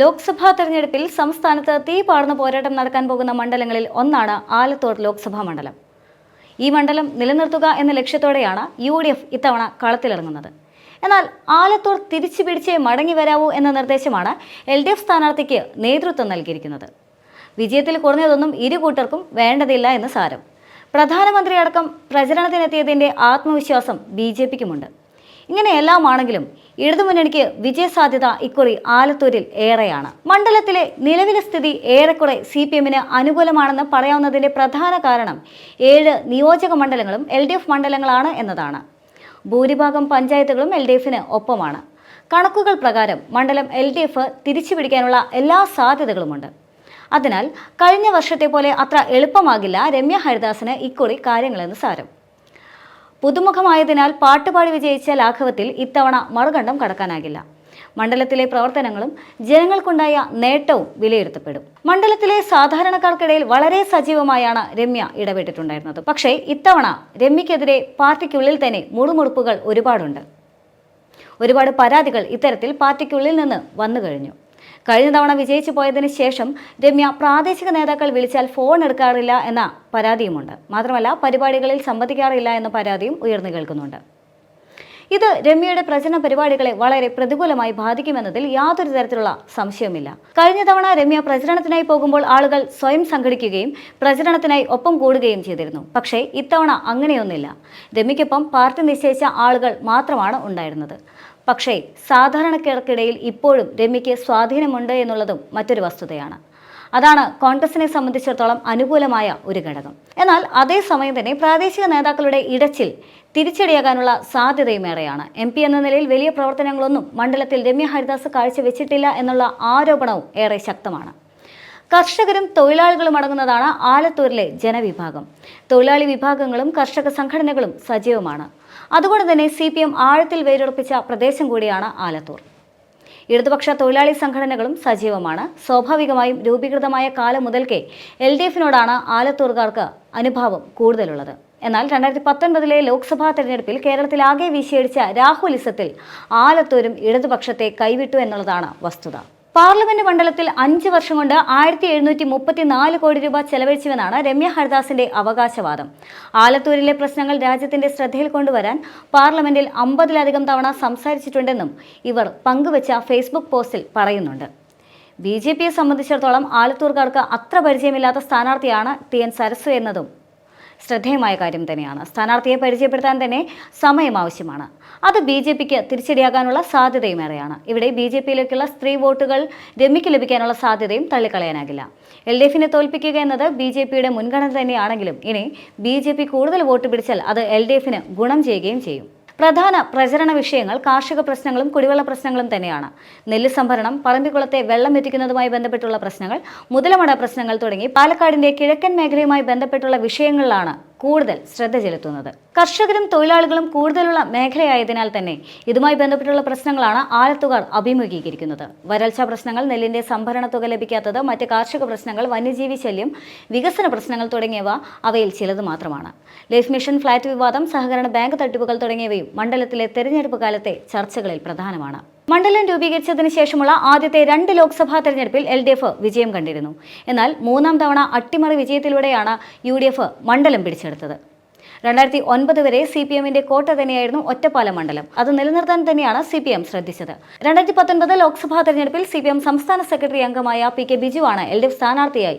ലോക്സഭാ തെരഞ്ഞെടുപ്പിൽ സംസ്ഥാനത്ത് തീ പോരാട്ടം നടക്കാൻ പോകുന്ന മണ്ഡലങ്ങളിൽ ഒന്നാണ് ആലത്തൂർ ലോക്സഭാ മണ്ഡലം. ഈ മണ്ഡലം നിലനിർത്തുക എന്ന ലക്ഷ്യത്തോടെയാണ് യു ഡി എഫ് ഇത്തവണ കളത്തിലിറങ്ങുന്നത്. എന്നാൽ ആലത്തൂർ തിരിച്ചു പിടിച്ചേ മടങ്ങി വരാവൂ എന്ന നിർദ്ദേശമാണ് എൽ ഡി എഫ് സ്ഥാനാർത്ഥിക്ക് നേതൃത്വം നൽകിയിരിക്കുന്നത്. വിജയത്തിൽ കുറഞ്ഞതൊന്നും ഇരു കൂട്ടർക്കും വേണ്ടതില്ല എന്ന് സാരം. പ്രധാനമന്ത്രി അടക്കം പ്രചരണത്തിനെത്തിയതിന്റെ ആത്മവിശ്വാസം ബി ജെ പിക്കുമുണ്ട്. ഇങ്ങനെയെല്ലാമാണെങ്കിലും ഇടതുമുന്നണിക്ക് വിജയസാധ്യത ഇക്കുറി ആലത്തൂരിൽ ഏറെയാണ്. മണ്ഡലത്തിലെ നിലവിലെ സ്ഥിതി ഏറെക്കുറെ സി പി എമ്മിന് അനുകൂലമാണെന്ന് പറയാവുന്നതിന്റെ പ്രധാന കാരണം ഏഴ് നിയോജക മണ്ഡലങ്ങളും എൽ ഡി എഫ് മണ്ഡലങ്ങളാണ് എന്നതാണ്. ഭൂരിഭാഗം പഞ്ചായത്തുകളും എൽ ഡി എഫിന് ഒപ്പമാണ്. കണക്കുകൾ പ്രകാരം മണ്ഡലം എൽ ഡി എഫ് തിരിച്ചുപിടിക്കാനുള്ള എല്ലാ സാധ്യതകളുമുണ്ട്. അതിനാൽ കഴിഞ്ഞ വർഷത്തെ പോലെ അത്ര എളുപ്പമാകില്ല രമ്യ ഹരിദാസിന് ഇക്കുറി കാര്യങ്ങളെന്ന് സാരം. പുതുമുഖമായതിനാൽ പാട്ടുപാടി വിജയിച്ച ലാഘവത്തിൽ ഇത്തവണ മറുകണ്ഠം കടക്കാനാകില്ല. മണ്ഡലത്തിലെ പ്രവർത്തനങ്ങളും ജനങ്ങൾക്കുണ്ടായ നേട്ടവും വിലയിരുത്തപ്പെടും. മണ്ഡലത്തിലെ സാധാരണക്കാർക്കിടയിൽ വളരെ സജീവമായാണ് രമ്യ ഇടപെട്ടിട്ടുണ്ടായിരുന്നത്. പക്ഷേ ഇത്തവണ രമ്യക്കെതിരെ പാർട്ടിക്കുള്ളിൽ തന്നെ മുറുമുറുപ്പുകൾ ഒരുപാടുണ്ട്. ഒരുപാട് പരാതികൾ ഇത്തരത്തിൽ പാർട്ടിക്കുള്ളിൽ നിന്ന് വന്നു കഴിഞ്ഞു. കഴിഞ്ഞ തവണ വിജയിച്ചു പോയതിനു ശേഷം രമ്യ പ്രാദേശിക നേതാക്കൾ വിളിച്ചാൽ ഫോൺ എടുക്കാറില്ല എന്ന പരാതിയുമുണ്ട്. മാത്രമല്ല പരിപാടികളിൽ സംബന്ധിക്കാറില്ല എന്ന പരാതിയും ഉയർന്നു കേൾക്കുന്നുണ്ട്. ഇത് രമ്യയുടെ പ്രചരണ പരിപാടികളെ വളരെ പ്രതികൂലമായി ബാധിക്കുമെന്നതിൽ യാതൊരു തരത്തിലുള്ള സംശയവുമില്ല. കഴിഞ്ഞ തവണ രമ്യ പ്രചരണത്തിനായി പോകുമ്പോൾ ആളുകൾ സ്വയം സംഘടിക്കുകയും പ്രചരണത്തിനായി ഒപ്പം കൂടുകയും ചെയ്തിരുന്നു. പക്ഷേ ഇത്തവണ അങ്ങനെയൊന്നില്ല രമ്യയ്ക്കൊപ്പം പാർട്ടി നിശ്ചയിച്ച ആളുകൾ മാത്രമാണ് ഉണ്ടായിരുന്നത്. പക്ഷേ സാധാരണക്കാർക്കിടയിൽ ഇപ്പോഴും രമ്യയ്ക്ക് സ്വാധീനമുണ്ട് എന്നുള്ളതും മറ്റൊരു വസ്തുതയാണ്. അതാണ് കോൺഗ്രസിനെ സംബന്ധിച്ചിടത്തോളം അനുകൂലമായ ഒരു ഘടകം. എന്നാൽ അതേസമയം തന്നെ പ്രാദേശിക നേതാക്കളുടെ ഇടച്ചിൽ തിരിച്ചടിയാകാനുള്ള സാധ്യതയും ഏറെയാണ് എം പി എന്ന നിലയിൽ വലിയ പ്രവർത്തനങ്ങളൊന്നും മണ്ഡലത്തിൽ രമ്യ ഹരിദാസ് കാഴ്ചവെച്ചിട്ടില്ല എന്നുള്ള ആരോപണവും ഏറെ ശക്തമാണ്. കർഷകരും തൊഴിലാളികളും അടങ്ങുന്നതാണ് ആലത്തൂരിലെ ജനവിഭാഗം. തൊഴിലാളി വിഭാഗങ്ങളും കർഷക സംഘടനകളും സജീവമാണ്. അതുകൊണ്ട് തന്നെ സി ആഴത്തിൽ വേരുറപ്പിച്ച പ്രദേശം കൂടിയാണ് ആലത്തൂർ. ഇടതുപക്ഷ തൊഴിലാളി സംഘടനകളും സജീവമാണ്. സ്വാഭാവികമായും രൂപീകൃതമായ കാലം മുതൽക്കേ എൽ ഡി എഫിനോടാണ് ആലത്തൂർകാർക്ക് അനുഭാവം കൂടുതലുള്ളത്. എന്നാൽ രണ്ടായിരത്തി പത്തൊൻപതിലെ ലോക്സഭാ തെരഞ്ഞെടുപ്പിൽ കേരളത്തിലാകെ വീശിയടിച്ച രാഹുലിസത്തിൽ ആലത്തൂരും ഇടതുപക്ഷത്തെ കൈവിട്ടു എന്നുള്ളതാണ് വസ്തുത. പാർലമെന്റ് മണ്ഡലത്തിൽ അഞ്ച് വർഷം കൊണ്ട് ആയിരത്തി എഴുന്നൂറ്റി മുപ്പത്തിനാല് കോടി രൂപ ചെലവഴിച്ചുവെന്നാണ് രമ്യ ഹരിദാസിന്റെ അവകാശവാദം. ആലത്തൂരിലെ പ്രശ്നങ്ങൾ രാജ്യത്തിന്റെ ശ്രദ്ധയിൽ കൊണ്ടുവരാൻ പാർലമെന്റിൽ അമ്പതിലധികം തവണ സംസാരിച്ചിട്ടുണ്ടെന്നും ഇവർ പങ്കുവച്ച ഫേസ്ബുക്ക് പോസ്റ്റിൽ പറയുന്നുണ്ട്. ബി ജെ പിയെ സംബന്ധിച്ചിടത്തോളം ആലത്തൂർക്കാർക്ക് അത്ര പരിചയമില്ലാത്ത സ്ഥാനാർത്ഥിയാണ് ടി എൻ സരസു എന്നതും ശ്രദ്ധേയമായ കാര്യം തന്നെയാണ്. സ്ഥാനാർത്ഥിയെ പരിചയപ്പെടുത്താൻ തന്നെ സമയം ആവശ്യമാണ്. അത് ബി ജെ പിക്ക് തിരിച്ചടിയാകാനുള്ള സാധ്യതയും ഏറെയാണ്. ഇവിടെ ബി ജെ പിയിലേക്കുള്ള സ്ത്രീ വോട്ടുകൾ രമ്യയ്ക്ക് ലഭിക്കാനുള്ള സാധ്യതയും തള്ളിക്കളയാനാകില്ല. എൽ ഡി എഫിനെ തോൽപ്പിക്കുക എന്നത് ബി ജെ പിയുടെ മുൻഗണന തന്നെയാണെങ്കിലും ഇനി ബി ജെ പി കൂടുതൽ വോട്ട് പിടിച്ചാൽ അത് എൽ ഡി എഫിന് ഗുണം ചെയ്യുകയും ചെയ്യും. പ്രധാന പ്രചരണ വിഷയങ്ങൾ കാർഷിക പ്രശ്നങ്ങളും കുടിവെള്ള പ്രശ്നങ്ങളും തന്നെയാണ്. നെല്ല് സംഭരണം പറമ്പിക്കുളത്തെ വെള്ളം എത്തിക്കുന്നതുമായി ബന്ധപ്പെട്ടുള്ള പ്രശ്നങ്ങൾ മുതലമട പ്രശ്നങ്ങൾ തുടങ്ങി പാലക്കാടിന്റെ കിഴക്കൻ മേഖലയുമായി ബന്ധപ്പെട്ടുള്ള വിഷയങ്ങളിലാണ് കൂടുതൽ ശ്രദ്ധ ചെലുത്തുന്നത്. കർഷകരും തൊഴിലാളികളും കൂടുതലുള്ള മേഖലയായതിനാൽ തന്നെ ഇതുമായി ബന്ധപ്പെട്ടുള്ള പ്രശ്നങ്ങളാണ് ആലത്തുകാർ അഭിമുഖീകരിക്കുന്നത്. വരൾച്ച പ്രശ്നങ്ങൾ നെല്ലിന്റെ സംഭരണ തുക ലഭിക്കാത്തത് മറ്റ് കാർഷിക പ്രശ്നങ്ങൾ വന്യജീവി ശല്യം വികസന പ്രശ്നങ്ങൾ തുടങ്ങിയവ അവയിൽ ചിലത് മാത്രമാണ്. ലൈഫ് മിഷൻ ഫ്ളാറ്റ് വിവാദം സഹകരണ ബാങ്ക് തട്ടിപ്പുകൾ തുടങ്ങിയവയും മണ്ഡലത്തിലെ തെരഞ്ഞെടുപ്പ് കാലത്തെ ചർച്ചകളിൽ പ്രധാനമാണ്. മണ്ഡലം രൂപീകരിച്ചതിന് ശേഷമുള്ള ആദ്യത്തെ രണ്ട് ലോക്സഭാ തെരഞ്ഞെടുപ്പിൽ എൽ ഡി എഫ് വിജയം കണ്ടിരുന്നു. എന്നാൽ മൂന്നാം തവണ അട്ടിമറി വിജയത്തിലൂടെയാണ് യു ഡി എഫ് മണ്ഡലം പിടിച്ചെടുത്തത്. രണ്ടായിരത്തി ഒൻപത് വരെ സി പി എമ്മിന്റെ കോട്ട തന്നെയായിരുന്നു ഒറ്റപ്പാലം മണ്ഡലം. അത് നിലനിർത്താൻ തന്നെയാണ് സി പി എം ശ്രദ്ധിച്ചത്. രണ്ടായിരത്തി പത്തൊൻപത് ലോക്സഭാ തെരഞ്ഞെടുപ്പിൽ സി പി എം സംസ്ഥാന സെക്രട്ടറി അംഗമായ പി കെ ബിജുവാണ് എൽ ഡി എഫ് സ്ഥാനാർത്ഥിയായി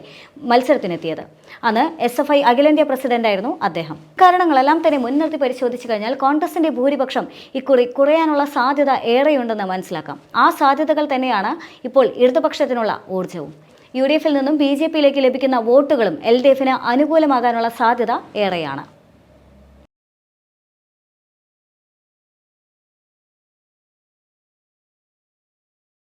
മത്സരത്തിനെത്തിയത്. അന്ന് എസ് എഫ് ഐ അഖിലേന്ത്യാ പ്രസിഡന്റായിരുന്നു അദ്ദേഹം. കാരണങ്ങളെല്ലാം തന്നെ മുൻനിർത്തി പരിശോധിച്ചു കഴിഞ്ഞാൽ കോൺഗ്രസിന്റെ ഭൂരിപക്ഷം ഇക്കുറി കുറയാനുള്ള സാധ്യത ഏറെയുണ്ടെന്ന് മനസ്സിലാക്കാം. ആ സാധ്യതകൾ തന്നെയാണ് ഇപ്പോൾ ഇടതുപക്ഷത്തിനുള്ള ഊർജവും. യു ഡി എഫിൽ നിന്നും ബി ജെ പിയിലേക്ക് ലഭിക്കുന്ന വോട്ടുകളും എൽ ഡി എഫിന് അനുകൂലമാകാനുള്ള സാധ്യത ഏറെയാണ്.